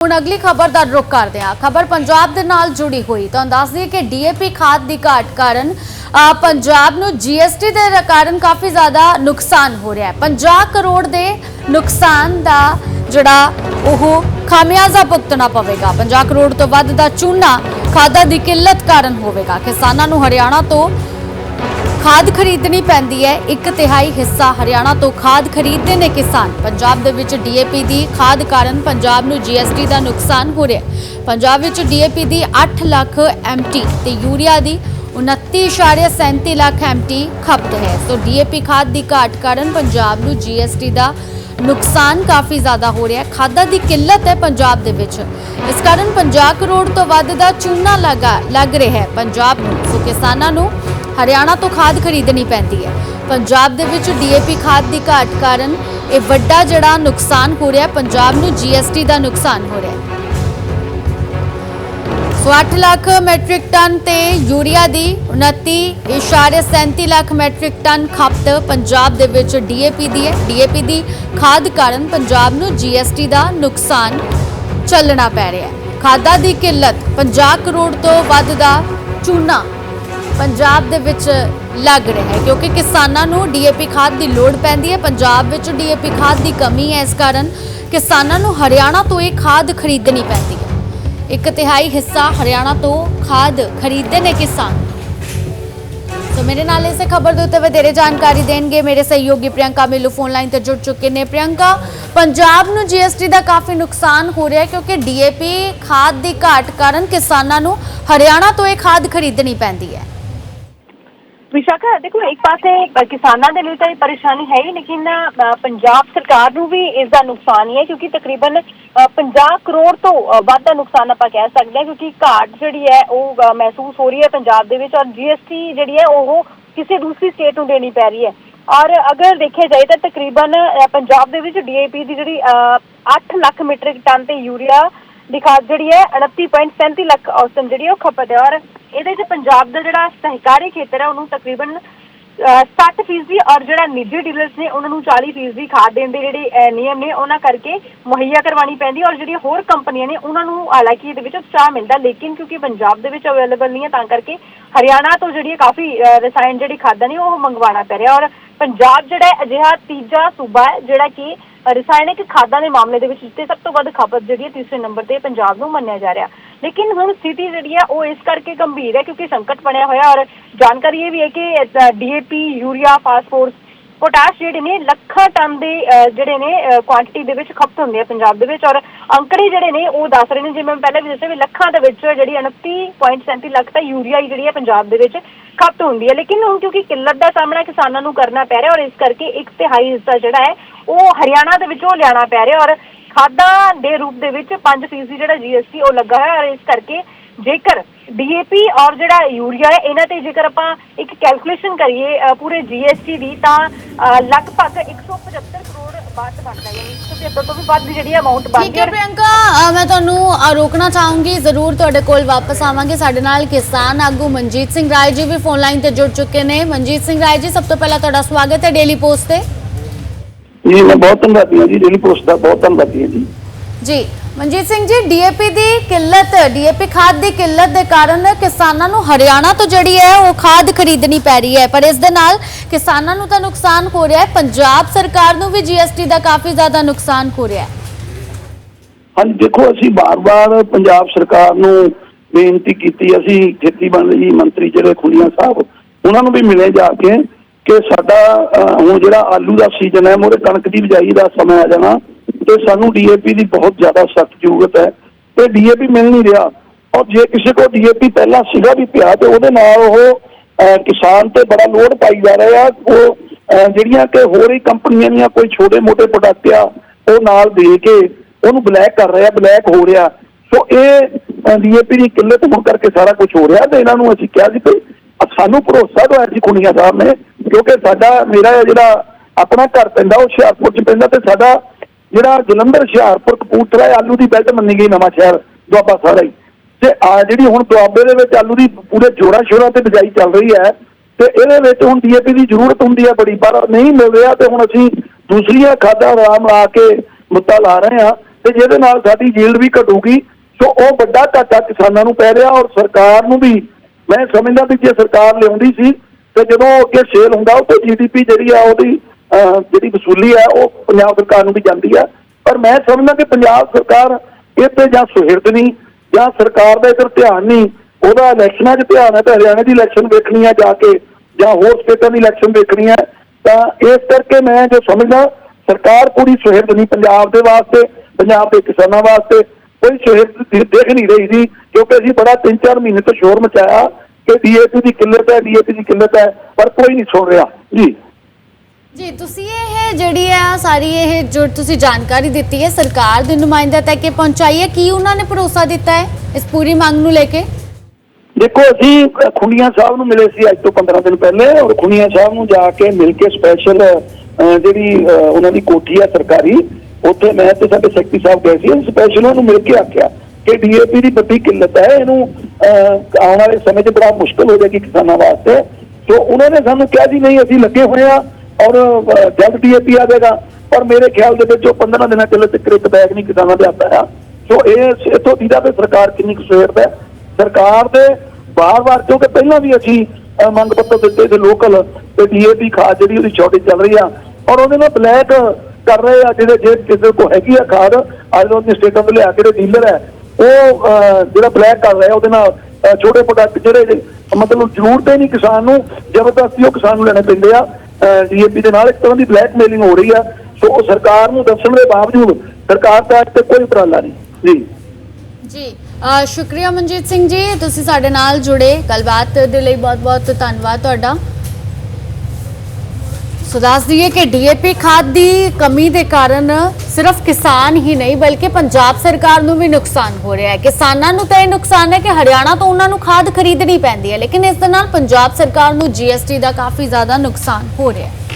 ਹੁਣ ਅਗਲੀ ਖਬਰ ਦਾ ਰੁਖ ਕਰਦੇ ਹਾਂ। ਖਬਰ ਪੰਜਾਬ ਦੇ ਨਾਲ ਜੁੜੀ ਹੋਈ। ਤੁਹਾਨੂੰ ਦੱਸ ਦਈਏ ਕਿ ਡੀਏਪੀ ਖਾਦ ਦੀ ਘਾਟ ਕਾਰਨ ਪੰਜਾਬ ਨੂੰ ਜੀਐਸਟੀ ਦੇ ਕਾਰਨ ਕਾਫੀ ਜ਼ਿਆਦਾ ਨੁਕਸਾਨ ਹੋ ਰਿਹਾ ਹੈ। 50 ਕਰੋੜ ਦੇ ਨੁਕਸਾਨ ਦਾ ਜਿਹੜਾ ਉਹ ਖਾਮਿਆਜ਼ਾ ਭੁਗਤਣਾ ਪਵੇਗਾ। 50 ਕਰੋੜ ਤੋਂ ਵੱਧ ਦਾ ਚੂਨਾ ਖਾਦਾਂ ਦੀ ਕਿੱਲਤ ਕਾਰਨ ਹੋਵੇਗਾ। ਕਿਸਾਨਾਂ ਨੂੰ ਹਰਿਆਣਾ ਤੋਂ ਖਾਦ ਖਰੀਦਣੀ ਪੈਂਦੀ ਹੈ। ਇੱਕ ਤਿਹਾਈ ਹਿੱਸਾ ਹਰਿਆਣਾ ਤੋਂ ਖਾਦ ਖਰੀਦਦੇ ਨੇ ਕਿਸਾਨ। ਪੰਜਾਬ ਦੇ ਵਿੱਚ ਡੀਏਪੀ ਦੀ ਖਾਦ ਕਾਰਨ ਪੰਜਾਬ ਨੂੰ ਜੀਐਸਟੀ ਦਾ ਨੁਕਸਾਨ ਹੋ ਰਿਹਾ ਪੰਜਾਬ ਵਿੱਚ ਡੀਏਪੀ ਦੀ 8 ਲੱਖ ਐਮਟੀ ਤੇ ਯੂਰੀਆ ਦੀ 29.37 ਲੱਖ ਐਮਟੀ ਖਪਤ ਹੈ। ਸੋ ਡੀਏਪੀ ਖਾਦ ਦੀ ਘਾਟ ਕਾਰਨ ਪੰਜਾਬ ਨੂੰ ਜੀਐਸਟੀ ਦਾ ਨੁਕਸਾਨ ਕਾਫੀ ਜ਼ਿਆਦਾ ਹੋ ਰਿਹਾ ਹੈ। ਖਾਦਾਂ ਦੀ ਕਿੱਲਤ ਹੈ ਪੰਜਾਬ ਦੇ ਵਿੱਚ। ਇਸ ਕਾਰਨ 50 ਕਰੋੜ ਤੋਂ ਵੱਧ ਦਾ ਚੂਨਾ ਲਗਾ ਲੱਗ ਰਿਹਾ ਹੈ ਪੰਜਾਬ ਨੂੰ। ਸੋ ਕਿਸਾਨਾਂ ਨੂੰ ਹਰਿਆਣਾ ਤੋਂ ਖਾਦ ਖਰੀਦਣੀ ਪੈਂਦੀ ਹੈ। ਪੰਜਾਬ ਦੇ ਵਿੱਚ ਡੀਏਪੀ ਖਾਦ ਦੀ ਘਾਟ ਕਾਰਨ ਇਹ ਵੱਡਾ ਜਿਹੜਾ ਨੁਕਸਾਨ ਹੋ ਰਿਹਾ, ਪੰਜਾਬ ਨੂੰ ਜੀਐਸਟੀ ਦਾ ਨੁਕਸਾਨ ਹੋ ਰਿਹਾ ਹੈ। ਸੋ 8 ਲੱਖ ਮੈਟ੍ਰਿਕ ਟਨ ਤੇ ਯੂਰੀਆ ਦੀ 29.37 ਲੱਖ ਮੈਟ੍ਰਿਕ ਟਨ ਖਪਤ ਪੰਜਾਬ ਦੇ ਵਿੱਚ ਡੀਏਪੀ ਦੀ ਹੈ। ਡੀਏਪੀ ਦੀ ਖਾਦ ਕਾਰਨ ਪੰਜਾਬ ਨੂੰ ਜੀਐਸਟੀ ਦਾ ਨੁਕਸਾਨ ਚੱਲਣਾ ਪੈ ਰਿਹਾ ਹੈ। ਖਾਦਾਂ ਦੀ ਕਿੱਲਤ 50 ਕਰੋੜ ਤੋਂ ਵੱਧ ਦਾ ਚੂਨਾ ਪੰਜਾਬ ਦੇ ਵਿੱਚ ਲੱਗ ਰਿਹਾ ਹੈ, ਕਿਉਂਕਿ ਕਿਸਾਨਾਂ ਨੂੰ ਡੀਏਪੀ ਖਾਦ ਦੀ ਲੋੜ ਪੈਂਦੀ ਹੈ। ਪੰਜਾਬ ਵਿੱਚ ਡੀਏਪੀ ਖਾਦ ਦੀ ਕਮੀ ਹੈ, ਇਸ ਕਾਰਨ ਕਿਸਾਨਾਂ ਨੂੰ ਹਰਿਆਣਾ ਤੋਂ ਇਹ ਖਾਦ ਖਰੀਦਣੀ ਪੈਂਦੀ ਹੈ। ਇੱਕ ਤਿਹਾਈ ਹਿੱਸਾ ਹਰਿਆਣਾ ਤੋਂ ਖਾਦ ਖਰੀਦਦੇ ਨੇ ਕਿਸਾਨ। ਸੋ ਮੇਰੇ ਨਾਲ ਇਸੇ ਖਬਰ ਦੇ ਉੱਤੇ ਵਧੇਰੇ ਜਾਣਕਾਰੀ ਦੇਣਗੇ। ਮੇਰੇ ਸਹਿਯੋਗੀ ਪ੍ਰਿਯੰਕਾ ਮਿਲੂ ਫੋਨ ਲਾਈਨ ਤੇ ਜੁੜ ਚੁੱਕੇ ਨੇ। ਪ੍ਰਿਯੰਕਾ, ਪੰਜਾਬ ਨੂੰ ਜੀਐਸਟੀ ਦਾ ਕਾਫੀ ਨੁਕਸਾਨ ਹੋ ਰਿਹਾ ਹੈ, ਕਿਉਂਕਿ ਡੀਏਪੀ ਖਾਦ ਦੀ ਘਾਟ ਕਾਰਨ ਕਿਸਾਨਾਂ ਨੂੰ ਹਰਿਆਣਾ ਤੋਂ ਇਹ ਖਾਦ ਖਰੀਦਣੀ ਪੈਂਦੀ ਹੈ। ਵਿਸ਼ਾਖਾ ਦੇਖੋ ਇੱਕ ਪਾਸੇ ਕਿਸਾਨਾਂ ਦੇ ਲਈ ਤਾਂ ਇਹ ਪਰੇਸ਼ਾਨੀ ਹੈ ਹੀ ਲੇਕਿਨ ਪੰਜਾਬ ਸਰਕਾਰ ਨੂੰ ਵੀ ਇਸ ਦਾ ਨੁਕਸਾਨ ਹੀ ਹੈ ਕਿਉਂਕਿ ਤਕਰੀਬਨ ਅ, 50 ਕਰੋੜ ਤੋਂ ਵੱਧ ਦਾ ਨੁਕਸਾਨ ਆਪਾਂ ਕਹਿ ਸਕਦੇ ਹਾਂ ਕਿਉਂਕਿ ਘਾਟ ਜਿਹੜੀ ਹੈ ਉਹ ਮਹਿਸੂਸ ਹੋ ਰਹੀ ਹੈ ਪੰਜਾਬ ਦੇ ਵਿੱਚ ਔਰ ਜੀਐਸਟੀ ਜਿਹੜੀ ਹੈ ਉਹ ਕਿਸੇ ਦੂਸਰੀ ਸਟੇਟ ਨੂੰ ਦੇਣੀ ਪੈ ਰਹੀ ਹੈ। ਔਰ ਅਗਰ ਦੇਖਿਆ ਜਾਏ ਤਾਂ ਤਕਰੀਬਨ ਪੰਜਾਬ ਦੇ ਵਿੱਚ ਡੀਏਪੀ ਦੀ ਜਿਹੜੀ ਅ, 8 ਲੱਖ ਮੀਟ੍ਰਿਕ ਟਨ ਤੇ ਯੂਰੀਆ ਦੀ ਖਾਦ ਜਿਹੜੀ ਹੈ 29.37 ਲੱਖ ਔਸਤਨ ਜਿਹੜੀ ਹੈ ਉਹ ਖਪਤ ਹੈ। ਔਰ ਇਹਦੇ 'ਚ ਪੰਜਾਬ ਦਾ ਜਿਹੜਾ ਸਹਿਕਾਰੀ ਖੇਤਰ ਹੈ, ਉਹਨੂੰ ਤਕਰੀਬਨ, ਅਹ 60 ਫੀਸਦੀ ਔਰ ਜਿਹੜਾ ਨਿੱਜੀ ਡੀਲਰਸ ਨੇ, ਉਹਨਾਂ ਨੂੰ 40 ਫੀਸਦੀ ਖਾਦ ਦੇਣ ਦੇ ਜਿਹੜੇ ਨਿਯਮ ਨੇ, ਉਹਨਾਂ ਕਰਕੇ ਮੁਹੱਈਆ ਕਰਵਾਉਣੀ ਪੈਂਦੀ ਔਰ ਜਿਹੜੀਆਂ ਹੋਰ ਕੰਪਨੀਆਂ ਨੇ, ਉਹਨਾਂ ਨੂੰ ਹਾਲਾਂਕਿ ਇਹਦੇ ਵਿੱਚ ਉਤਸ਼ਾਹ ਮਿਲਦਾ ਲੇਕਿਨ ਕਿਉਂਕਿ ਪੰਜਾਬ ਦੇ ਵਿੱਚ ਅਵੇਲੇਬਲ ਨਹੀਂ ਹੈ, ਤਾਂ ਕਰਕੇ ਹਰਿਆਣਾ ਤੋਂ ਜਿਹੜੀ ਹੈ ਕਾਫੀ, ਅਹ ਰਸਾਇਣ ਜਿਹੜੀ ਖਾਦਾਂ ਨੇ, ਉਹ ਮੰਗਵਾਉਣਾ ਪੈ ਰਿਹਾ ਔਰ ਪੰਜਾਬ ਜਿਹੜਾ ਅਜਿਹਾ ਤੀਜਾ ਸੂਬਾ ਹੈ, ਜਿਹੜਾ ਕਿ ਰਸਾਇਣਿਕ ਖਾਦਾਂ ਦੇ ਮਾਮਲੇ ਦੇ ਵਿੱਚ, ਜਿੱਥੇ ਸਭ ਤੋਂ ਵੱਧ ਖਪਤ ਜਿਹੜੀ ਹੈ, ਤੀਸਰੇ ਨੰਬਰ ਤੇ ਪੰਜਾਬ ਨੂੰ ਮੰਨਿਆ ਜਾ ਰਿਹਾ ਲੇਕਿਨ ਹੁਣ ਸਥਿਤੀ ਜਿਹੜੀ ਹੈ ਉਹ ਇਸ ਕਰਕੇ ਗੰਭੀਰ ਹੈ ਕਿਉਂਕਿ ਸੰਕਟ ਬਣਿਆ ਹੋਇਆ ਔਰ ਜਾਣਕਾਰੀ ਇਹ ਵੀ ਹੈ ਕਿ ਡੀਏਪੀ ਯੂਰੀਆ, ਫਾਸਫੋਰਸ, ਪੋਟਾਸ਼ ਜਿਹੜੇ ਨੇ, ਲੱਖਾਂ ਟਨ ਦੇ ਜਿਹੜੇ ਨੇ ਕੁਆਂਟੀਟੀ ਦੇ ਵਿੱਚ ਖਪਤ ਹੁੰਦੇ ਆ ਪੰਜਾਬ ਦੇ ਵਿੱਚ ਔਰ ਅੰਕੜੇ ਜਿਹੜੇ ਨੇ, ਉਹ ਦੱਸ ਰਹੇ ਨੇ, ਜਿਵੇਂ ਮੈਂ ਪਹਿਲਾਂ ਵੀ ਦੱਸਿਆ ਵੀ ਲੱਖਾਂ ਦੇ ਵਿੱਚ ਜਿਹੜੀ 29.37 ਲੱਖ ਤਾਂ ਯੂਰੀਆ ਹੀ ਜਿਹੜੀ ਹੈ ਪੰਜਾਬ ਦੇ ਵਿੱਚ ਖਪਤ ਹੁੰਦੀ ਹੈ। ਲੇਕਿਨ ਹੁਣ ਕਿਉਂਕਿ ਕਿੱਲਤ ਦਾ ਸਾਹਮਣਾ ਕਿਸਾਨਾਂ ਨੂੰ ਕਰਨਾ ਪੈ ਰਿਹਾ ਔਰ ਇਸ ਕਰਕੇ ਇੱਕ ਤਿਹਾਈ ਹਿੱਸਾ ਜਿਹੜਾ ਹੈ, ਉਹ ਹਰਿਆਣਾ ਦੇ ਵਿੱਚੋਂ ਲਿਆਣਾ ਪੈ ਰਿਹਾ ਔਰ ਖਾਦਾਂ ਦੇ ਰੂਪ ਦੇ ਵਿੱਚ 5% ਜਿਹੜਾ ਜੀਐਸਟੀ ਉਹ ਲੱਗਾ ਹੋਇਆ ਔਰ ਇਸ ਕਰਕੇ ਜੇਕਰ ਡੀਏਪੀ ਔਰ ਜਿਹੜਾ ਯੂਰੀਆ ਹੈ ਇਹਨਾਂ ਤੇ ਜੇਕਰ ਆਪਾਂ ਇੱਕ ਕੈਲਕੂਲੇਸ਼ਨ ਕਰੀਏ ਪੂਰੇ ਜੀਐਸਟੀ ਦੀ ਤਾਂ ਲਗਭਗ 175 ਕਰੋੜ ਬਾਤ ਬਣਦਾ ਯਾਨੀ 175 ਤੋਂ ਵੀ ਵੱਧ ਦੀ ਜਿਹੜੀ ਅਮਾਉਂਟ ਬਣਦੀ ਠੀਕ ਹੈ ਪ੍ਰਿਯੰਕਾ ਮੈਂ ਤੁਹਾਨੂੰ ਰੋਕਣਾ ਚਾਹੂੰਗੀ ਜ਼ਰੂਰ ਤੁਹਾਡੇ ਕੋਲ ਵਾਪਸ ਆਵਾਂਗੇ। ਸਾਡੇ ਨਾਲ ਕਿਸਾਨ ਆਗੂ ਮਨਜੀਤ ਸਿੰਘ ਰਾਏ ਜੀ ਵੀ ਫੋਨ ਲਾਈਨ ਤੇ ਜੁੜ ਚੁੱਕੇ ਨੇ। ਮਨਜੀਤ ਸਿੰਘ ਰਾਏ ਜੀ ਸਭ ਤੋਂ ਪਹਿਲਾਂ ਤੁਹਾਡਾ ਸਵਾਗਤ ਹੈ ਡੇਲੀ ਪੋਸਟ ਤੇ। ਜੀ ਮੈਂ ਬਹੁਤ ਧੰਨਵਾਦੀ ਹਾਂ ਜੀ ਡੇਲੀ ਪੋਸਟ ਦਾ ਬਹੁਤ ਧੰਨਵਾਦੀ ਹਾਂ ਜੀ। ਜੀ ਮਨਜੀਤ ਸਿੰਘ ਜੀ ਡੀਏਪੀ ਦੀ ਕਿੱਲਤ ਡੀਏਪੀ ਖਾਦ ਦੀ ਕਿੱਲਤ ਦੇ ਕਾਰਨ ਕਿਸਾਨਾਂ ਨੂੰ ਹਰਿਆਣਾ ਤੋਂ ਜਿਹੜੀ ਹੈ ਉਹ ਖਾਦ ਖਰੀਦਣੀ ਪੈ ਰਹੀ ਹੈ। ਪਰ ਇਸ ਦੇ ਨਾਲ ਕਿਸਾਨਾਂ ਨੂੰ ਤਾਂ ਨੁਕਸਾਨ ਹੋ ਰਿਹਾ ਹੈ ਪੰਜਾਬ ਸਰਕਾਰ ਨੂੰ ਵੀ ਜੀਐਸਟੀ ਦਾ ਕਾਫੀ ਜ਼ਿਆਦਾ ਨੁਕਸਾਨ ਹੋ ਰਿਹਾ ਹੈ। ਹਾਂਜੀ ਦੇਖੋ ਅਸੀਂ ਬਾਰ-ਬਾਰ ਪੰਜਾਬ ਸਰਕਾਰ ਨੂੰ ਬੇਨਤੀ ਕੀਤੀ ਅਸੀਂ ਖੇਤੀਬਾੜੀ ਮੰਤਰੀ ਜਿਹੜੇ ਖੁੱਲੀਆਂ ਸਾਹਿਬ ਉਹਨਾਂ ਨੂੰ ਵੀ ਮਿਲੇ ਜਾ ਕੇ ਕਿ ਸਾਡਾ ਹੁਣ ਜਿਹੜਾ ਆਲੂ ਦਾ ਸੀਜ਼ਨ ਹੈ ਮੋਰੇ ਕਣਕ ਦੀ ਬਿਜਾਈ ਦਾ ਸਮਾਂ ਆ ਜਾਣਾ ਤੇ ਸਾਨੂੰ ਡੀਏਪੀ ਦੀ ਬਹੁਤ ਜ਼ਿਆਦਾ ਸਖਤ ਜ਼ਰੂਰਤ ਹੈ। ਤੇ ਡੀਏਪੀ ਮਿਲ ਨਹੀਂ ਰਿਹਾ। ਔਰ ਜੇ ਕਿਸੇ ਕੋਲ ਡੀਏਪੀ ਪਹਿਲਾਂ ਸੀਗਾ ਵੀ ਪਿਆ ਤੇ ਉਹਦੇ ਨਾਲ ਉਹ ਅਹ, ਕਿਸਾਨ ਤੇ ਬੜਾ ਲੋਡ ਪਾਈ ਜਾ ਰਿਹਾ ਉਹ ਜਿਹੜੀਆਂ ਕਿ ਹੋਰ ਹੀ ਕੰਪਨੀਆਂ ਦੀਆਂ ਕੋਈ ਛੋਟੇ-ਮੋਟੇ ਪ੍ਰੋਡਕਟ ਆ ਉਹ ਨਾਲ ਦੇ ਕੇ ਉਹਨੂੰ ਬਲੈਕ ਕਰ ਰਿਹਾ ਬਲੈਕ ਹੋ ਰਿਹਾ। ਸੋ ਇਹ ਡੀਏਪੀ ਦੀ ਕਿੱਲਤ ਹੋਣ ਕਰਕੇ ਸਾਰਾ ਕੁਝ ਹੋ ਰਿਹਾ ਤੇ ਇਹਨਾਂ ਨੂੰ ਅਸੀਂ ਕਿਹਾ ਸੀ ਕਿ ਸਾਨੂੰ ਭਰੋਸਾ ਦਵਾਇਆ ਸੀ ਖੁਨੀਆ ਸਾਹਿਬ ਨੇ ਕਿਉਂਕਿ ਸਾਡਾ ਮੇਰਾ ਜਿਹੜਾ ਆਪਣਾ ਘਰ ਪੈਂਦਾ, ਉਹ ਹੁਸ਼ਿਆਰਪੁਰ ਚ ਪੈਂਦਾ ਤੇ ਸਾਡਾ ਜਿਹੜਾ ਜਲੰਧਰ, ਹੁਸ਼ਿਆਰਪੁਰ, ਕਪੂਰਥਲਾ ਆਲੂ ਦੀ ਬੈਲਟ ਮੰਨੀ ਗਈ ਨਵਾਂ ਸ਼ਹਿਰ, ਦੁਆਬਾ ਸਾਰਾ ਹੀ। ਤੇ ਆ ਜਿਹੜੀ ਹੁਣ ਦੁਆਬੇ ਦੇ ਵਿੱਚ ਆਲੂ ਦੀ ਪੂਰੇ ਜੋੜਾ ਸ਼ੋਰਾਂ ਤੇ ਬਿਜਾਈ ਚੱਲ ਰਹੀ ਹੈ, ਤੇ ਇਹਦੇ ਵਿੱਚ ਹੁਣ ਡੀਏਪੀ ਦੀ ਜ਼ਰੂਰਤ ਹੁੰਦੀ ਹੈ ਬੜੀ, ਪਰ ਨਹੀਂ ਮਿਲ ਰਿਹਾ ਤੇ ਹੁਣ ਅਸੀਂ ਦੂਸਰੀਆਂ ਖਾਦਾਂ ਆਰਾਮ ਲਾ ਕੇ ਮੁੱਦਾ ਲਾ ਰਹੇ ਹਾਂ, ਤੇ ਜਿਹਦੇ ਨਾਲ ਸਾਡੀ ਯੀਲਡ ਵੀ ਘਟੂਗੀ। ਸੋ ਉਹ ਵੱਡਾ ਘਾਟਾ ਕਿਸਾਨਾਂ ਨੂੰ ਪੈ ਰਿਹਾ ਔਰ ਸਰਕਾਰ ਨੂੰ ਵੀ, ਮੈਂ ਸਮਝਦਾ ਵੀ ਜੇ ਸਰਕਾਰ ਲਿਆਉਂਦੀ ਸੀ ਤੇ ਜਦੋਂ ਅੱਗੇ ਸੇਲ ਹੁੰਦਾ ਉਹ ਤੇ ਜੀਡੀਪੀ ਜਿਹੜੀ ਆ ਉਹਦੀ ਅਹ, ਜਿਹੜੀ ਵਸੂਲੀ ਆ ਉਹ ਪੰਜਾਬ ਸਰਕਾਰ ਨੂੰ ਵੀ ਜਾਂਦੀ ਆ। ਪਰ ਮੈਂ ਸਮਝਦਾ ਕਿ ਪੰਜਾਬ ਸਰਕਾਰ ਇਹ ਤੇ ਜਾਂ ਸੁਹਿਰਦ ਨਹੀਂ ਜਾਂ ਸਰਕਾਰ ਦਾ ਇਧਰ ਧਿਆਨ ਨਹੀਂ ਉਹਦਾ ਇਲੈਕਸ਼ਨਾਂ 'ਚ ਧਿਆਨ ਹੈ ਤੇ ਹਰਿਆਣਾ ਦੀ ਇਲੈਕਸ਼ਨ ਵੇਖਣੀ ਆ ਜਾ ਕੇ ਜਾਂ ਹੋਰ ਸਟੇਟਾਂ ਦੀ ਇਲੈਕਸ਼ਨ ਵੇਖਣੀ ਹੈ ਤਾਂ ਇਸ ਕਰਕੇ ਮੈਂ ਜੋ ਸਮਝਦਾ ਸਰਕਾਰ ਪੂਰੀ ਸੁਹਿਰਦ ਨਹੀਂ ਪੰਜਾਬ ਦੇ ਵਾਸਤੇ ਪੰਜਾਬ ਦੇ ਕਿਸਾਨਾਂ ਵਾਸਤੇ ਕੋਈ ਸੁਹਿਰਦ ਦੇਖ ਨਹੀਂ ਰਹੀ ਸੀ ਕਿਉਂਕਿ ਅਸੀਂ ਬੜਾ 3-4 ਮਹੀਨੇ ਤੋਂ ਸ਼ੋਰ ਮਚਾਇਆ ਕਿ ਡੀਏਪੀ ਦੀ ਕਿੱਲਤ ਹੈ ਡੀਏਪੀ ਦੀ ਕਿੱਲਤ ਹੈ ਪਰ ਕੋਈ ਨਹੀਂ ਸੁਣ ਰਿਹਾ। ਜੀ। ਜੀ ਤੁਸੀਂ ਇਹ ਜਿਹੜੀ ਹੈ ਸਾਰੀ ਇਹ ਜੋ ਤੁਸੀਂ ਜਾਣਕਾਰੀ ਦਿੱਤੀ ਹੈ ਸਰਕਾਰ ਦੇ ਨੁਮਾਇੰਦੇ ਤੱਕ ਇਹ ਪਹੁੰਚਾਈ ਹੈ ਕੀ ਉਹਨਾਂ ਨੇ ਭਰੋਸਾ ਦਿੱਤਾ ਹੈ ਇਸ ਪੂਰੀ ਮੰਗ ਨੂੰ ਲੈ ਕੇ? ਦੇਖੋ ਅਸੀਂ ਖੁੰਡੀਆਂ ਸਾਹਿਬ ਨੂੰ ਮਿਲੇ ਸੀ ਅੱਜ ਤੋਂ 15 ਦਿਨ ਪਹਿਲੇ ਔਰ ਖੁੰਡੀਆਂ ਸਾਹਿਬ ਨੂੰ ਜਾ ਕੇ ਮਿਲ ਕੇ ਸਪੈਸ਼ਲ ਜਿਹੜੀ ਉਹਨਾਂ ਦੀ ਕੋਠੀ ਹੈ ਸਰਕਾਰੀ ਉੱਥੇ ਮੈਂ ਤੇ ਸਾਡੇ ਸੈਕਟਰੀ ਸਾਹਿਬ ਗਏ ਸੀ ਸਪੈਸ਼ਲ ਉਹਨੂੰ ਮਿਲ ਕੇ ਆਖਿਆ। ਕਿ ਡੀਏਪੀ ਦੀ ਵੱਡੀ ਕਿੱਲਤ ਹੈ ਇਹਨੂੰ ਅ, ਆਉਣ ਵਾਲੇ ਸਮੇਂ 'ਚ ਬੜਾ ਮੁਸ਼ਕਲ ਹੋ ਜਾਏਗੀ ਕਿਸਾਨਾਂ ਵਾਸਤੇ। ਸੋ ਉਹਨਾਂ ਨੇ ਸਾਨੂੰ ਕਿਹਾ ਜੀ ਨਹੀਂ ਅਸੀਂ ਲੱਗੇ ਹੋਏ ਆ ਔਰ ਅ, ਜਲਦ ਡੀਏਪੀ ਆ ਜਾਏਗਾ। ਪਰ ਮੇਰੇ ਖਿਆਲ ਦੇ ਵਿੱਚ ਉਹ 15 ਦਿਨਾਂ ਚੱਲੇ ਤੱਕ ਇੱਕ ਬੈਗ ਨਹੀਂ ਕਿਸਾਨਾਂ ਦੇ ਆਤਾ ਆ ਸੋ ਇਹ ਇਥੋਂ ਦੀਦਾ ਵੀ ਸਰਕਾਰ ਕਿੰਨੀ ਕੁ ਸੁਹਿਰਦ ਹੈ। ਸਰਕਾਰ ਦੇ ਵਾਰ-ਵਾਰ ਕਿਉਂਕਿ ਪਹਿਲਾਂ ਵੀ ਅਸੀਂ ਮੰਗ ਪੱਤਰ ਦਿੱਤੇ ਸੀ ਲੋਕਲ ਤੇ ਡੀਏਪੀ ਖਾਦ ਜਿਹੜੀ ਉਹਦੀ ਸ਼ਾਰਟੇਜ ਚੱਲ ਰਹੀ ਆ। ਔਰ ਉਹਦੇ ਨਾਲ ਬਲੈਕ ਕਰ ਰਹੇ ਆ ਜਿਹੜੇ ਜੇ ਕਿਸੇ ਕੋ ਹੈਗੀ ਆ ਖਾਦ। ਅੱਜ ਉਹ ਸਟੇਟਾਂ ਤੋਂ ਲਿਆ ਕੇ ਜਿਹੜੇ ਡੀਲਰ ਹੈ। ਉਹ ਜਿਹੜਾ ਬਲੈਕ ਕਰ ਰਿਹਾ, ਉਹਦੇ ਨਾਲ ਛੋਟੇ ਪ੍ਰੋਡਕਟ ਜਿਹੜੇ ਮਤਲਬ ਜ਼ਰੂਰਤ ਹੀ ਨਹੀਂ ਕਿਸਾਨ ਨੂੰ, ਜ਼ਬਰਦਸਤੀ ਉਹ ਕਿਸਾਨ ਨੂੰ ਲੈਣੇ ਪੈਂਦੇ ਆ। ਡੀਏਪੀ ਦੇ ਨਾਲ ਇੱਕ ਤਰ੍ਹਾਂ ਦੀ ਬਲੈਕਮੇਲਿੰਗ ਹੋ ਰਹੀ ਆ। ਸੋ ਉਹ ਸਰਕਾਰ ਨੂੰ ਦੱਸਣ ਦੇ ਬਾਵਜੂਦ ਸਰਕਾਰ ਦਾ ਅੱਜ ਕੋਈ ਉਪਰਾਲਾ ਨਹੀਂ। ਜੀ। ਜੀ। ਸ਼ੁਕਰੀਆ ਮਨਜੀਤ ਸਿੰਘ ਜੀ, ਤੁਸੀਂ ਸਾਡੇ ਨਾਲ ਜੁੜੇ। ਗੱਲਬਾਤ ਦੇ ਲਈ ਬਹੁਤ-ਬਹੁਤ ਧੰਨਵਾਦ ਤੁਹਾਡਾ। ਸੋ ਦੱਸ ਦਈਏ ਕਿ ਡੀਏਪੀ ਖਾਦ ਦੀ ਕਮੀ ਦੇ ਕਾਰਨ ਸਿਰਫ ਕਿਸਾਨ ਹੀ ਨਹੀਂ, ਬਲਕਿ ਪੰਜਾਬ ਸਰਕਾਰ ਨੂੰ ਵੀ ਨੁਕਸਾਨ ਹੋ ਰਿਹਾ ਹੈ। ਕਿਸਾਨਾਂ ਨੂੰ ਤਾਂ ਇਹ ਨੁਕਸਾਨ ਹੈ ਕਿ ਹਰਿਆਣਾ ਤੋਂ ਉਹਨਾਂ ਨੂੰ ਖਾਦ ਖਰੀਦਣੀ ਪੈਂਦੀ ਹੈ, ਲੇਕਿਨ ਇਸ ਦੇ ਨਾਲ ਪੰਜਾਬ ਸਰਕਾਰ ਨੂੰ ਜੀਐਸਟੀ ਦਾ ਕਾਫੀ ਜ਼ਿਆਦਾ ਨੁਕਸਾਨ ਹੋ ਰਿਹਾ ਹੈ।